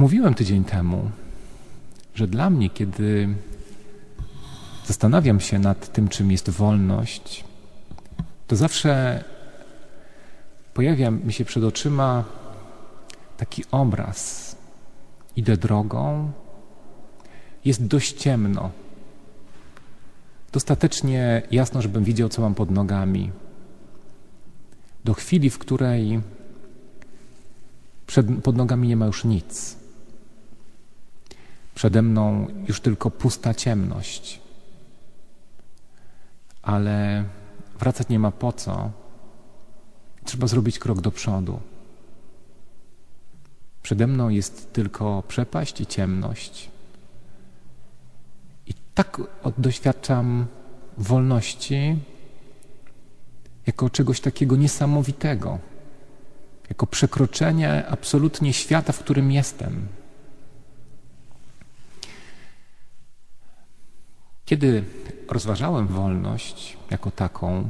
Mówiłem tydzień temu, że dla mnie, kiedy zastanawiam się nad tym, czym jest wolność, to zawsze pojawia mi się przed oczyma taki obraz. Idę drogą, jest dość ciemno. Dostatecznie jasno, żebym widział, co mam pod nogami. Do chwili, w której przed, pod nogami nie ma już nic. Przede mną już tylko pusta ciemność. Ale wracać nie ma po co. Trzeba zrobić krok do przodu. Przede mną jest tylko przepaść i ciemność. I tak doświadczam wolności jako czegoś takiego niesamowitego, jako przekroczenie absolutnie świata, w którym jestem. Kiedy rozważałem wolność jako taką,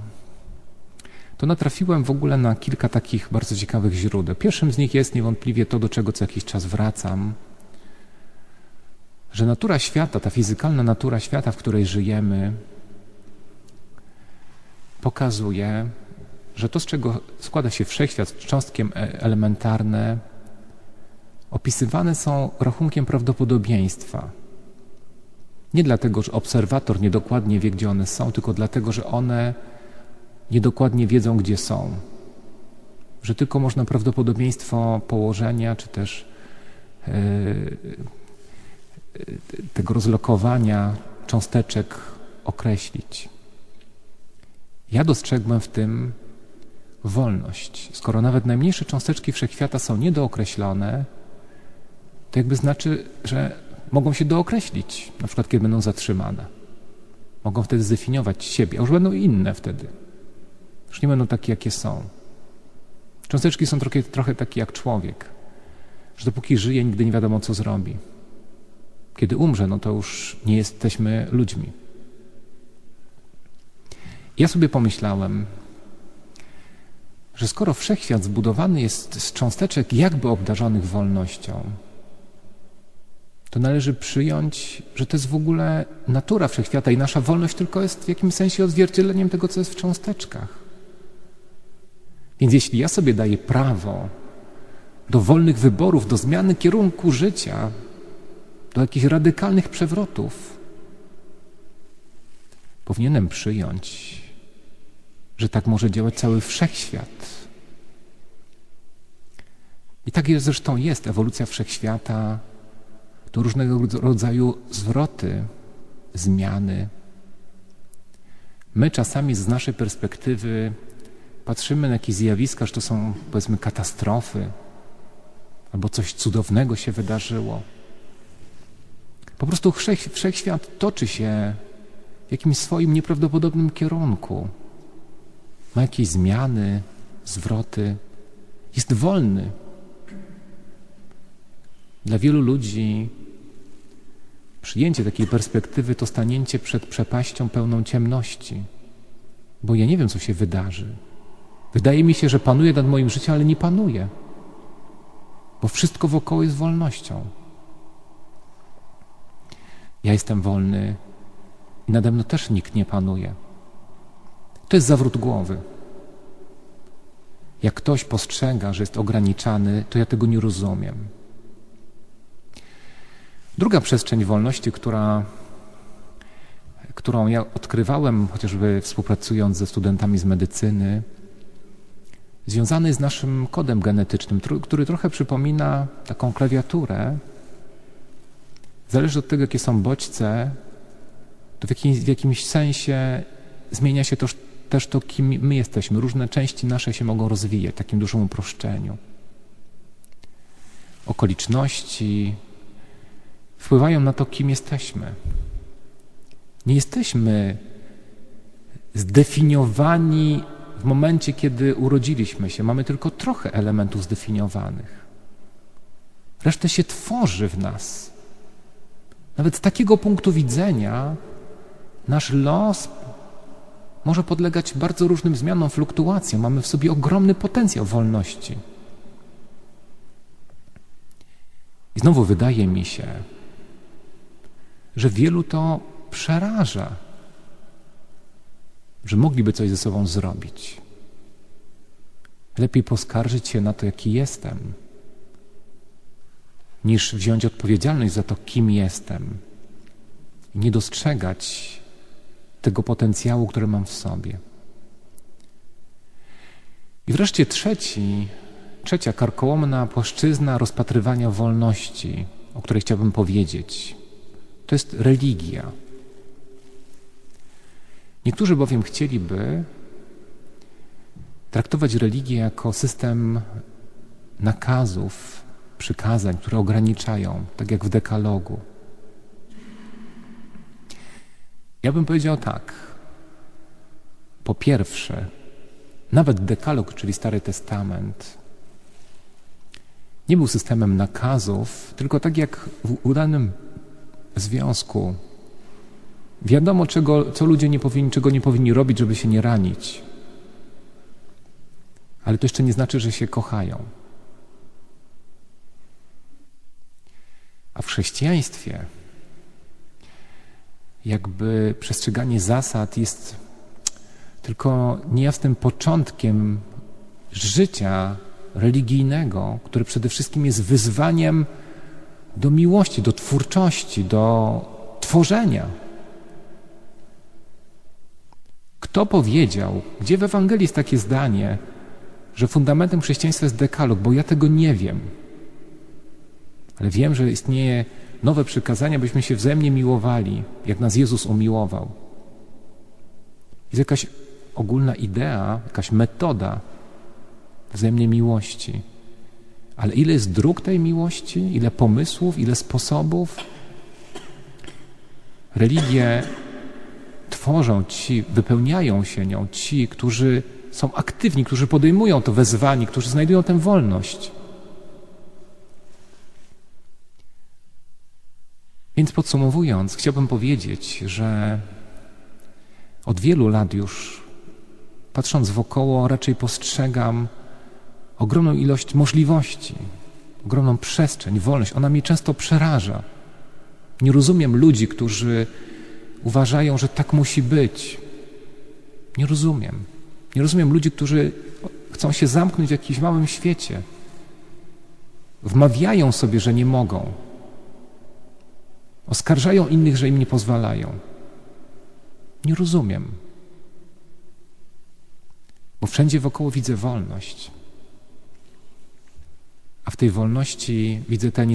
to natrafiłem w ogóle na kilka takich bardzo ciekawych źródeł. Pierwszym z nich jest niewątpliwie to, do czego co jakiś czas wracam, że natura świata, ta fizykalna natura świata, w której żyjemy, pokazuje, że to, z czego składa się wszechświat, cząstki e, elementarne, opisywane są rachunkiem prawdopodobieństwa. Nie dlatego, że obserwator niedokładnie wie, gdzie one są, tylko dlatego, że one niedokładnie wiedzą, gdzie są. Że tylko można prawdopodobieństwo położenia, czy też yy, tego rozlokowania cząsteczek określić. Ja dostrzegłem w tym wolność. Skoro nawet najmniejsze cząsteczki wszechświata są niedookreślone, to jakby znaczy, że mogą się dookreślić, na przykład kiedy będą zatrzymane. Mogą wtedy zdefiniować siebie, a już będą inne wtedy. Już nie będą takie, jakie są. Cząsteczki są trochę, trochę takie jak człowiek, że dopóki żyje, nigdy nie wiadomo, co zrobi. Kiedy umrze, no to już nie jesteśmy ludźmi. Ja sobie pomyślałem, że skoro wszechświat zbudowany jest z cząsteczek jakby obdarzonych wolnością, to należy przyjąć, że to jest w ogóle natura wszechświata i nasza wolność tylko jest w jakimś sensie odzwierciedleniem tego, co jest w cząsteczkach. Więc jeśli ja sobie daję prawo do wolnych wyborów, do zmiany kierunku życia, do jakichś radykalnych przewrotów, powinienem przyjąć, że tak może działać cały wszechświat. I tak zresztą jest ewolucja wszechświata, to różnego rodzaju zwroty, zmiany. My czasami z naszej perspektywy patrzymy na jakieś zjawiska, że to są powiedzmy katastrofy, albo coś cudownego się wydarzyło. Po prostu wszechświat toczy się w jakimś swoim nieprawdopodobnym kierunku. Ma jakieś zmiany, zwroty. Jest wolny. Dla wielu ludzi przyjęcie takiej perspektywy to stanięcie przed przepaścią pełną ciemności, bo ja nie wiem, co się wydarzy. Wydaje mi się, że panuje nad moim życiem, ale nie panuje, bo wszystko wokoło jest wolnością. Ja jestem wolny i nade mną też nikt nie panuje. To jest zawrót głowy. Jak ktoś postrzega, że jest ograniczany, to ja tego nie rozumiem. Druga przestrzeń wolności, która, którą ja odkrywałem, chociażby współpracując ze studentami z medycyny, związany z naszym kodem genetycznym, który trochę przypomina taką klawiaturę. Zależy od tego, jakie są bodźce, to w, w jakimś sensie zmienia się też, też to, kim my jesteśmy. Różne części nasze się mogą rozwijać w takim dużym uproszczeniu. Okoliczności wpływają na to, kim jesteśmy. Nie jesteśmy zdefiniowani w momencie, kiedy urodziliśmy się. Mamy tylko trochę elementów zdefiniowanych. Resztę się tworzy w nas. Nawet z takiego punktu widzenia nasz los może podlegać bardzo różnym zmianom, fluktuacjom. Mamy w sobie ogromny potencjał wolności. I znowu wydaje mi się, że wielu to przeraża, że mogliby coś ze sobą zrobić. Lepiej poskarżyć się na to, jaki jestem, niż wziąć odpowiedzialność za to, kim jestem i nie dostrzegać tego potencjału, który mam w sobie. I wreszcie trzeci, trzecia karkołomna płaszczyzna rozpatrywania wolności, o której chciałbym powiedzieć, to jest religia. Niektórzy bowiem chcieliby traktować religię jako system nakazów, przykazań, które ograniczają, tak jak w dekalogu. Ja bym powiedział tak. Po pierwsze, nawet dekalog, czyli Stary Testament, nie był systemem nakazów, tylko tak jak w udanym związku. Wiadomo, czego, co ludzie nie powinni, czego nie powinni robić, żeby się nie ranić. Ale to jeszcze nie znaczy, że się kochają. A w chrześcijaństwie jakby przestrzeganie zasad jest tylko niejasnym początkiem życia religijnego, które przede wszystkim jest wyzwaniem do miłości, do twórczości, do tworzenia. Kto powiedział, gdzie w Ewangelii jest takie zdanie, że fundamentem chrześcijaństwa jest dekalog, bo ja tego nie wiem. Ale wiem, że istnieje nowe przykazania, byśmy się wzajemnie miłowali, jak nas Jezus umiłował. Jest jakaś ogólna idea, jakaś metoda wzajemnej miłości. Ale ile jest dróg tej miłości, ile pomysłów, ile sposobów? Religie tworzą ci, wypełniają się nią ci, którzy są aktywni, którzy podejmują to wezwanie, którzy znajdują tę wolność. Więc podsumowując, chciałbym powiedzieć, że od wielu lat już, patrząc wokoło, raczej postrzegam ogromną ilość możliwości, ogromną przestrzeń, wolność. Ona mnie często przeraża. Nie rozumiem ludzi, którzy uważają, że tak musi być. Nie rozumiem. Nie rozumiem ludzi, którzy chcą się zamknąć w jakimś małym świecie. Wmawiają sobie, że nie mogą. Oskarżają innych, że im nie pozwalają. Nie rozumiem. Bo wszędzie wokoło widzę wolność. Tej wolności widzę tę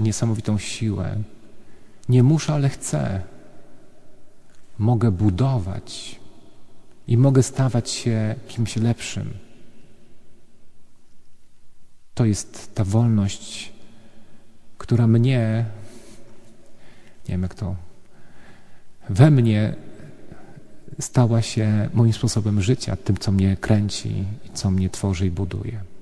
niesamowitą siłę. Nie muszę, ale chcę. Mogę budować i mogę stawać się kimś lepszym. To jest ta wolność, która mnie nie wiem jak to, we mnie stała się moim sposobem życia, tym, co mnie kręci, co mnie tworzy i buduje.